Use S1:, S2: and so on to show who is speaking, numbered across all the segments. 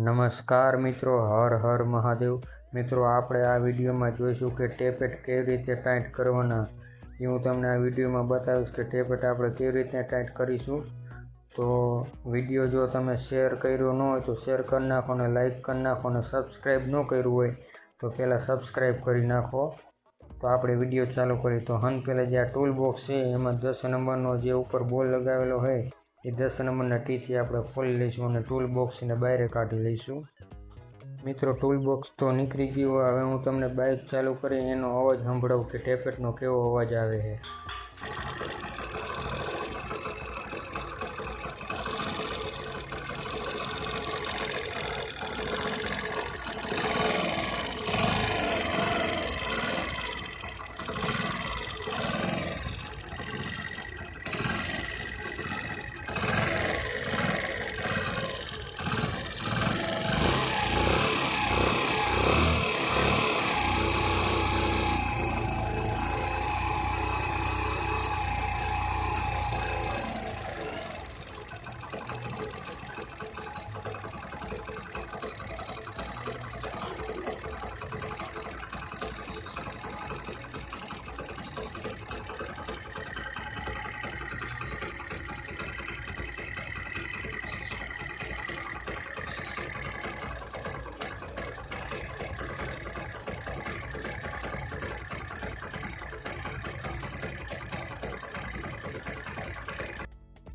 S1: નમસ્કાર મિત્રો, હર હર મહાદેવ. મિત્રો, આપણે આ વિડીયોમાં જોઈશું કે ટેપેટ કેવી રીતે ટાઈટ કરવાના. એ હું તમને આ વિડીયોમાં બતાવીશ કે ટેપેટ આપણે કેવી રીતે ટાઈટ કરીશું. તો વીડિયો જો તમે શેર કર્યો ન હોય તો શેર કરી નાખો ને લાઈક કરી નાખો અને સબસ્ક્રાઈબ ન કર્યું હોય તો પહેલાં સબસ્ક્રાઈબ કરી નાખો. તો આપણે વીડિયો ચાલુ કરીએ. તો હન પહેલાં જે આ ટૂલ બોક્સ છે, એમાં દસ નંબરનો જે ઉપર બોલ લગાવેલો હોય એ દસ નંબરના ટીથી આપણે ખોલી લઈશું અને ટૂલ બોક્સને બહાર કાઢી લઈશું. મિત્રો ટૂલ બોક્સ તો નીકળી ગયું. હવે હું તમને બાઇક ચાલુ કરી એનો અવાજ સંભળાવું કે ટેપેટનો કેવો અવાજ આવે છે.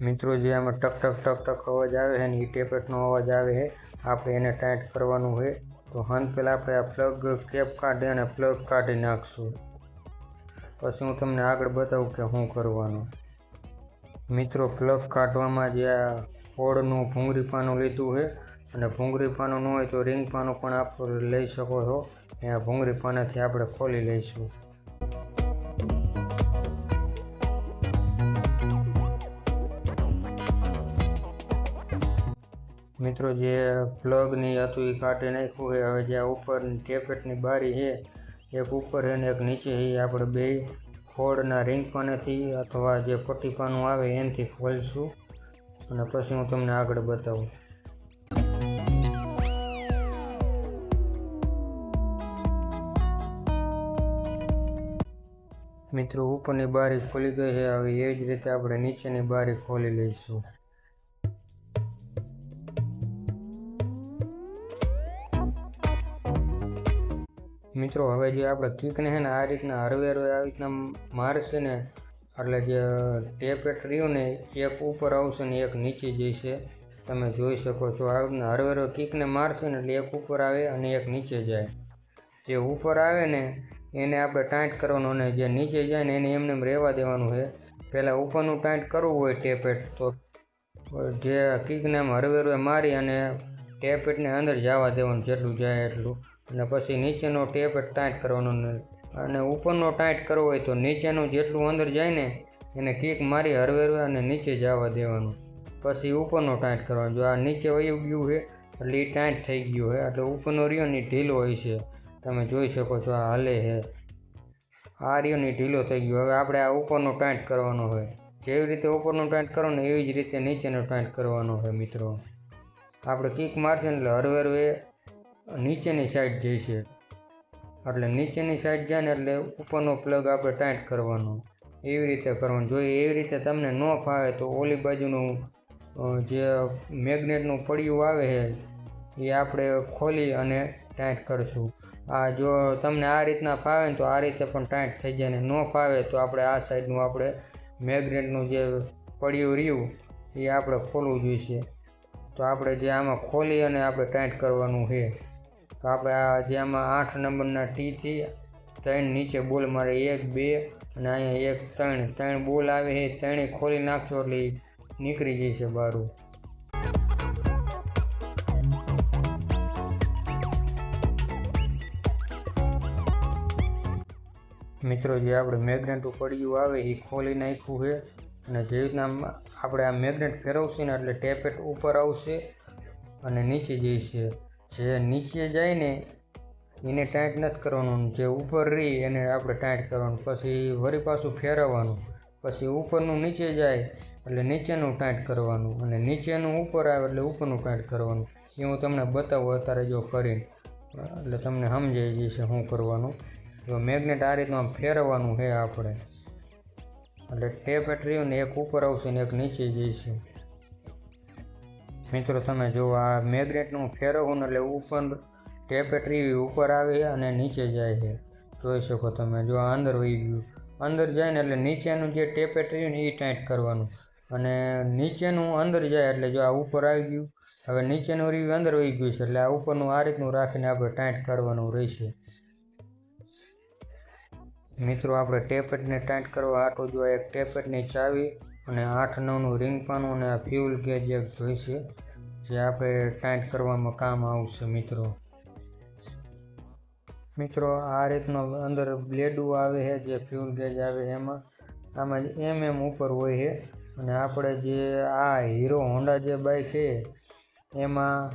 S1: મિત્રો, જે આમાં ટક ટક ટક ટક અવાજ આવે છે ને એ ટેપેટનો અવાજ આવે છે, આપણે એને ટાઈટ કરવાનું હોય, તો હન પહેલાં આપણે આ પ્લગ કેપ કાઢી અને પ્લગ કાઢી નાખશું. પછી હું તમને આગળ બતાવું કે શું કરવાનું. મિત્રો પ્લગ કાઢવામાં જે આ ફોડનું ભૂંગળી પાનું લીધું છે, અને ભૂંગળી પાનું ન હોય તો રિંગ પાનું પણ આપ લઈ શકો છો. એ આ ભૂંગળી પાનાથી આપણે ખોલી લઈશું. મિત્રો, જે પ્લગની હતું એ કાઢી નાખ્યું છે. હવે જે ઉપરની ટેપેટની બારી છે, એક ઉપર છે ને એક નીચે એ આપણે બે ખોડના રિંગ પાનેથી અથવા જે પટ્ટી પાનું આવે એનાથી ખોલશું. અને પછી હું તમને આગળ બતાવું. મિત્રો, ઉપરની બારી ખોલી ગઈ છે. હવે એ જ રીતે આપણે નીચેની બારી ખોલી લઈશું. મિત્રો, હવે જે આપણે કિકને છે ને, આ રીતના હરવે હરવે આવી રીતના મારશે ને, એટલે જે ટેપેટ રહ્યું ને, એક ઉપર આવશે ને, એક નીચે જશે તમે જોઈ શકો છો, આ રીતના હરવે કીકને મારશે ને, એટલે એક ઉપર આવે અને એક નીચે જાય. જે ઉપર આવે ને, એને આપણે ટાઈટ કરવાનું અને જે નીચે જાય ને, એને એમને એમ રહેવા દેવાનું છે. પહેલાં ઉપરનું ટાઈટ કરવું હોય ટેપેટ તો જે કિકને હરવે હરવે મારી અને ટેપેટને અંદર જવા દેવાનું, જેટલું જાય એટલું. અને પછી નીચેનો ટેપ ટાઈટ કરવાનો અને ઉપરનો ટાઈટ કરવો હોય તો નીચેનું જેટલું અંદર જાય ને, એને કીક મારી હરવે હરવે અને નીચે જવા દેવાનું. પછી ઉપરનો ટાઈટ કરવાનો. જો આ નીચે વયું ગયું છે એટલે એ ટાઈટ થઈ ગયું છે એટલે ઉપરનો રહ્યો ને ઢીલો હોય છે. તમે જોઈ શકો છો આ હાલે છે આ રહ્યો ને ઢીલો થઈ ગયો. હવે આપણે આ ઉપરનો ટાઈટ કરવાનો હોય. જેવી રીતે ઉપરનો ટાઈટ ને એવી જ રીતે નીચેનો ટાઈટ કરવાનો હોય મિત્રો. આપણે કિક મારશે એટલે હરવે હરવે નીચેની સાઈડ જઈશે એટલે નીચેની સાઈડ જાય ને એટલે ઉપરનો પ્લગ આપણે ટાઈટ કરવાનો. એવી રીતે કરવાનું. જોઈએ એવી રીતે તમને ન ફાવે તો ઓલી બાજુનું જે મેગ્નેટનું પડ્યું આવે છે, એ આપણે ખોલી અને ટાઈટ કરશું. આ જો તમને આ રીતના ફાવે ને તો આ રીતે પણ ટાઈટ થઈ જાય ને ન ફાવે તો આપણે આ સાઈડનું આપણે મેગ્નેટનું જે પડ્યું રહ્યું, એ આપણે ખોલવું જોઈશે તો આપણે જે આમાં ખોલી અને આપણે ટાઈટ કરવાનું છે. તો આપણે આ જે આમાં આઠ નંબરના ટીથી ત્રણ નીચે બોલ મારે એક, બે અને અહીંયા એક, ત્રણ. ત્રણ બોલ આવે છે ત્રણેય ખોલી નાખશો એટલે નીકળી જશે બારું. મિત્રો, જે આપણે મેગ્નેટ પડ્યું આવે એ ખોલી નાખ્યું છે અને જેવી રીતના આપણે આ મેગ્નેટ ફેરવશું ને એટલે ટેપેટ ઉપર આવશે અને નીચે જઈશે. જે નીચે જાય ને, એને ટાઈટ નથી કરવાનું. જે ઉપર રહી એને આપણે ટાઈટ કરવાનું. પછી વળી પાછું ફેરવવાનું. પછી ઉપરનું નીચે જાય એટલે નીચેનું ટાઈટ કરવાનું અને નીચેનું ઉપર આવે એટલે ઉપરનું ટાઈટ કરવાનું. એ હું તમને બતાવું અત્યારે જો કરીને. એટલે તમને સમજાઈ જશે શું કરવાનું. જો મેગ્નેટ આ રીતના ફેરવવાનું છે આપણે. એટલે ટેપ એટ રહ્યું ને એક ઉપર આવશે ને એક નીચે જઈશે. મિત્રો, તમે જો આ મેગ્નેટનું ફેરવવું એટલે ઉપર ટેપેટરી ઉપર આવે અને નીચે જાય છે. જોઈ શકો તમે, જો આ અંદર વહી ગયું. અંદર જાય ને એટલે નીચેનું જે ટેપેટરી ને એ ટાઈટ કરવાનું. અને નીચેનું અંદર જાય એટલે જો આ ઉપર આવી ગયું, હવે નીચેનું રીવ્યુ અંદર વહી ગયું છે એટલે આ ઉપરનું આ રીતનું રાખીને આપણે ટાઈટ કરવાનું રહેશે. મિત્રો, આપણે ટેપેટને ટાઈટ કરવા આટો જો એક ટેપેટની ચાવી અને આઠ નવનું રિંગ પાનું અને આ ફ્યુલ ગેજ એક જોઈશે, જે આપણે ટાઈટ કરવામાં કામ આવશે, મિત્રો. મિત્રો, આ રીતનો અંદર બ્લેડું આવે છે, જે ફ્યુલ ગેજ આવે એમાં. આમાં એમ એમ ઉપર હોય છે. અને આપણે જે આ હીરો હોન્ડા જે બાઇક છે, એમાં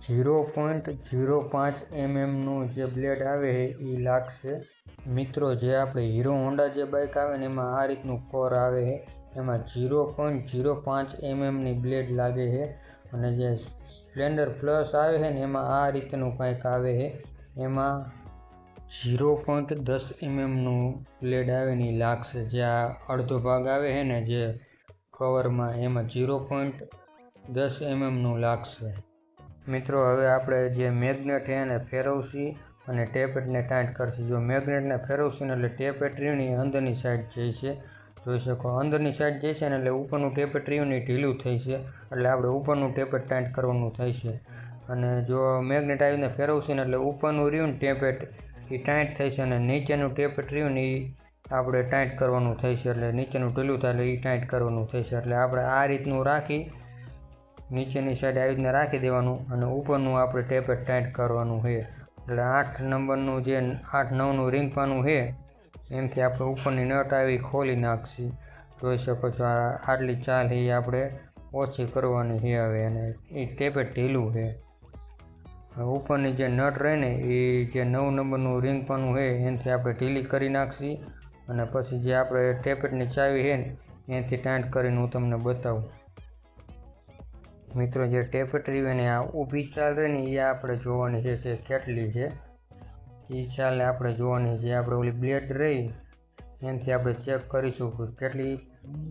S1: ઝીરો પોઈન્ટ ઝીરો પાંચ એમએમનું જે બ્લેડ આવે છે એ લાગશે. મિત્રો, જે આપણે હીરો હોન્ડા જે બાઇક આવે ને એમાં આ રીતનું કોર આવે છે. એમાં ઝીરો પોઈન્ટ ઝીરો પાંચ એમએમની બ્લેડ લાગે છે અને જે સ્પ્લેન્ડર પ્લસ આવે છે ને, એમાં આ રીતનું કંઈક આવે છે. એમાં ઝીરો પોઈન્ટ દસ એમએમનું બ્લેડ આવે ને એ લાગશે. જે આ અડધો ભાગ આવે છે ને, જે કવરમાં એમાં ઝીરો પોઈન્ટ દસ એમએમનું લાગશે. મિત્રો, હવે આપણે જે મેગ્નેટ છે એને ફેરવશી અને ટેપેટને ટાઈટ કરશે. જો મેગ્નેટને ફેરવશું એટલે ટેપેટ રીણી અંદરની સાઈડ જઈશે. જોઈ શકો. અંદરની સાઈડ જઈશે ને, એટલે ઉપરનું ટેપર રીવની ઢીલું છે. એટલે આપણે ઉપરનું ટેપર ટાઈટ કરવાનું થશે અને જો મેગ્નેટ આવીને ફેરવશે ને એટલે ઉપરનું રહ્યું ટેપેટ એ ટાઈટ છે અને નીચેનું ટેપેટ રહ્યું એ આપણે ટાઈટ કરવાનું થશે એટલે નીચેનું ઢીલું થાય, એટલે એ ટાઈટ કરવાનું થશે એટલે આપણે આ રીતનું રાખી, નીચેની સાઈડ આવી રીતના રાખી દેવાનું અને ઉપરનું આપણે ટેપેટ ટાઈટ કરવાનું છે. એટલે આઠ નંબરનું જે, આઠ નવનું રિંગ પાનું છે એમથી આપણે ઉપરની નટ આવી ખોલી નાખશી. જોઈ શકો છો આ આટલી ચાલ એ આપણે ઓછી કરવાની છે હવે અને એ ટેપે ઢીલું છે ઉપરની જે નટ રહે ને એ જે નવ નંબરનું રિંગ પણ છે એનાથી આપણે ઢીલી કરી નાખશી અને પછી જે આપણે ટેપેટની ચાવી છે ને, એનાથી ટાઈટ કરીને હું તમને બતાવું. મિત્રો, જે ટેપેટરી હોય ને આ ઊભી ચાલ રહે ને એ આપણે જોવાની છે કે કેટલી છે એ ચાલે આપણે જોવાની જે આપણે ઓલી બ્લેડ રહી, એનાથી આપણે ચેક કરીશું કે કેટલી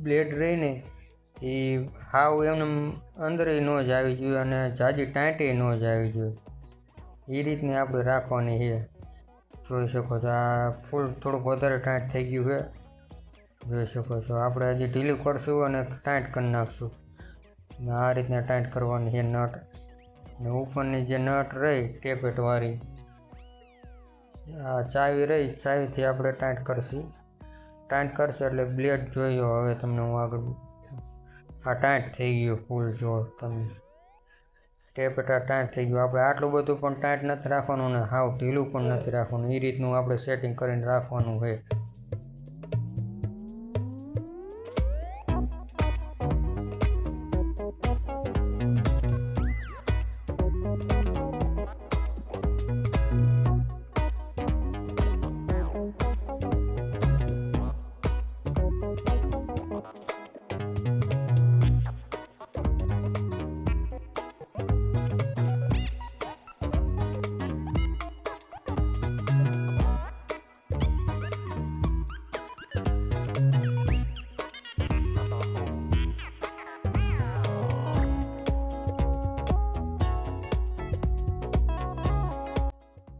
S1: બ્લેડ રહીને એ હાવ એમને અંદર ન જ આવી જોઈએ અને જાજી ટાંટે ન જ આવી જોઈએ. એ રીતની આપણે રાખવાની છે. જોઈ શકો છો, આ ફૂલ થોડુંક વધારે ટાંટ થઈ ગયું છે. જોઈ શકો છો, આપણે હજી ઢીલું કરશું અને ટાઈટ કરી નાખશું. આ રીતના ટાઈટ કરવાની છે નટ. ને ઉપરની જે નટ રહી, ટેપેટવાળી ચાવી રહી, ચાવીથી આપણે ટાઈટ કરશી. ટાઈટ કરશે એટલે બ્લેડ જોઈ હવે તમને હું આગળ આ ટાઈટ થઈ ગયું ફૂલ જો તમે ટેપેટા ટાઈટ થઈ ગયું. આપણે આટલું બધું પણ ટાઈટ નથી રાખવાનું ને હાવ ઢીલું પણ નથી રાખવાનું. એ રીતનું આપણે સેટિંગ કરીને રાખવાનું છે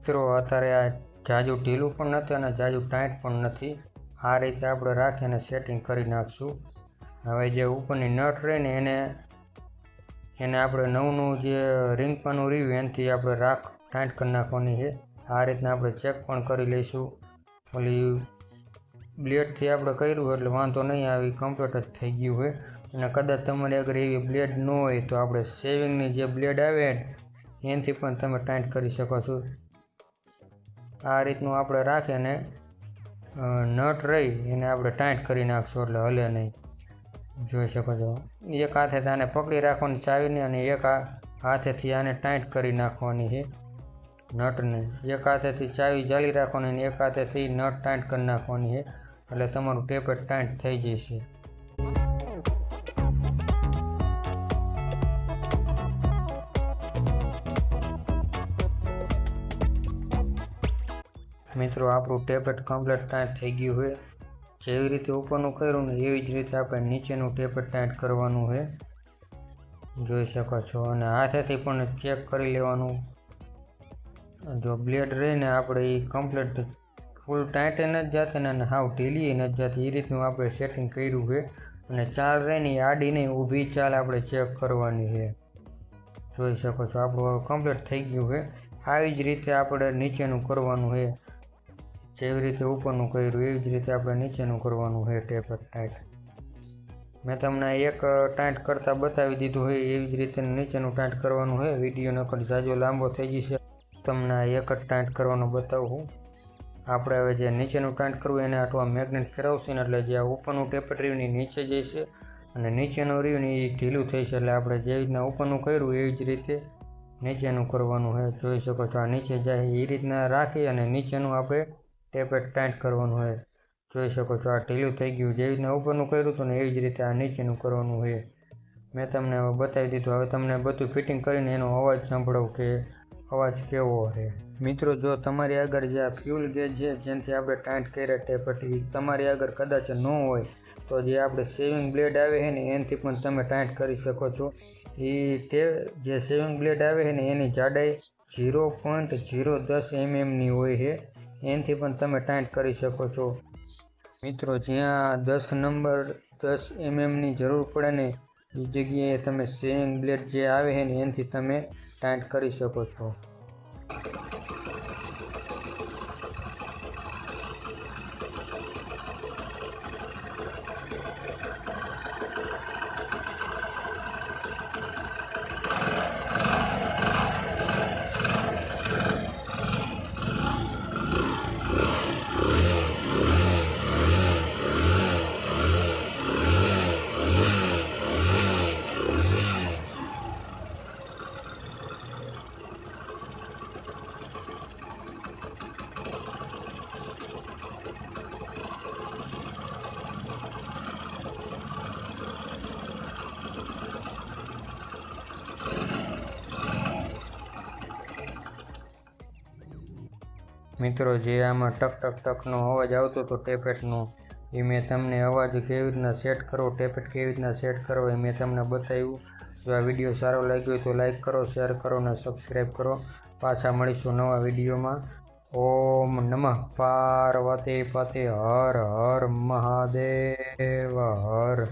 S1: મિત્રો, અત્યારે આ જાજુ ઢીલું પણ નથી અને જાજુ ટાઈટ પણ નથી. આ રીતે આપણે રાખીને સેટિંગ કરી નાખશું. હવે જે ઉપરની નટ રહે ને એને એને આપણે નવું નવું જે રિંગ પાનું રહ્યું એનાથી આપણે રાખ, ટાઈટ કરી નાખવાની છે. આ રીતના આપણે ચેક પણ કરી લઈશું. ઓલી બ્લેડથી આપણે કર્યું એટલે વાંધો નહીં, આવી કમ્પ્લીટ જ થઈ ગયું હોય. અને કદાચ તમારે અગર એવી બ્લેડ ન હોય તો આપણે સેવિંગની જે બ્લેડ આવે એનાથી પણ તમે ટાઈટ કરી શકો છો. આ રીતનું આપણે રાખીને નટ રહી એને આપણે ટાઈટ કરી નાખશું એટલે હલે નહીં. જોઈ શકો છો. એક હાથે આને પકડી રાખવાની ચાવીને અને એક હાથેથી આને ટાઈટ કરી નાખવાની છે નટને. એક હાથેથી ચાવી ચાલી રાખવાની અને એક હાથેથી નટ ટાઈટ કરી નાખવાની છે. એટલે તમારું ટેપેટ ટાઈટ થઈ જશે. મિત્રો, આપણું ટેબલેટ કમ્પ્લીટ ટાઈટ થઈ ગયું હોય જેવી રીતે ઉપરનું કર્યું ને એવી જ રીતે આપણે નીચેનું ટેબલેટ ટાઈટ કરવાનું છે. જોઈ શકો છો. અને હાથેથી પણ ચેક કરી લેવાનું. જો બ્લેડ રહીને આપણે એ કમ્પ્લીટ ફૂલ ટાઈટે નથી જાતી અને હાવ ઢીલી નથી જાતી. એ રીતનું આપણે સેટિંગ કર્યું છે. અને ચાલ રહીને આડી નહીં, ઊભી ચાલ આપણે ચેક કરવાની છે. જોઈ શકો છો. આપણું કમ્પ્લીટ થઈ ગયું છે. આવી જ રીતે આપણે નીચેનું કરવાનું છે. જેવી રીતે ઉપરનું કર્યું, એવી જ રીતે આપણે નીચેનું કરવાનું છે ટેપ ટાઈટ મેં તમને એક ટાઈટ કરતાં બતાવી દીધું હોય એવી જ રીતે નીચેનું ટાઈટ કરવાનું હોય વીડિયો નકર જાજો લાંબો થઈ જશે તમને એક જ ટાઈટ કરવાનું બતાવું. આપણે હવે જે નીચેનું ટાઈટ કરવું એને આટવા મેગ્નેટ ફેરવશે એટલે જે આ ઉપરનું ટેપ રીવની નીચે જશે અને નીચેનું રહ્યું ને એ ઢીલું થઈ છે એટલે આપણે જે રીતના ઉપરનું કર્યું, એવી જ રીતે નીચેનું કરવાનું છે. જોઈ શકો છો આ નીચે જાય એ રીતના રાખી અને નીચેનું આપણે ટેપેટ ટાઈટ કરવાનું હોય. જોઈ શકો છો, આ ઢીલું થઈ ગયું. જેવી રીતના ઉપરનું કર્યું હતું ને એવી જ રીતે આ નીચેનું કરવાનું હોય. મેં તમને હવે બતાવી દીધું. હવે તમને બધું ફિટિંગ કરીને એનો અવાજ સાંભળો કે અવાજ કેવો છે મિત્રો, જો તમારી આગળ જે આ ફ્યુલ ગેજ છે, જેનાથી આપણે ટાઈટ કર્યા ટેપેટ એ તમારી આગળ કદાચ ન હોય, તો જે આપણે સેવિંગ બ્લેડ આવે છે ને, એનાથી પણ તમે ટાઈટ કરી શકો છો. એ તે જે સેવિંગ બ્લેડ આવે છે ને, એની જાડાઈ ઝીરો પોઈન્ટ ઝીરો દસ એમએમની હોય છે. એનાથી પણ તમે ટાઈટ કરી શકો છો. મિત્રો, જ્યાં દસ નંબર દસ એમએમની જરૂર પડે ને, એ જગ્યાએ તમે સેવિંગ બ્લેડ જે આવે છે ને, એનાથી તમે ટાઈટ કરી શકો છો. મિત્રો, જે આમાં ટક ટક ટકનો અવાજ આવતો હતો ટેપેટનો, એ મેં તમને અવાજ કેવી રીતના સેટ કરવો, ટેપેટ કેવી રીતના સેટ કરવો, એ મેં તમને બતાવ્યું. જો આ વીડિયો સારો લાગ્યો હોય તો લાઈક કરો, શેર કરો અને સબસ્ક્રાઈબ કરો. પાછા મળીશું નવા વિડીયોમાં. ઓમ નમઃ. પાર્વતી પતિ હર હર મહાદેવ હર.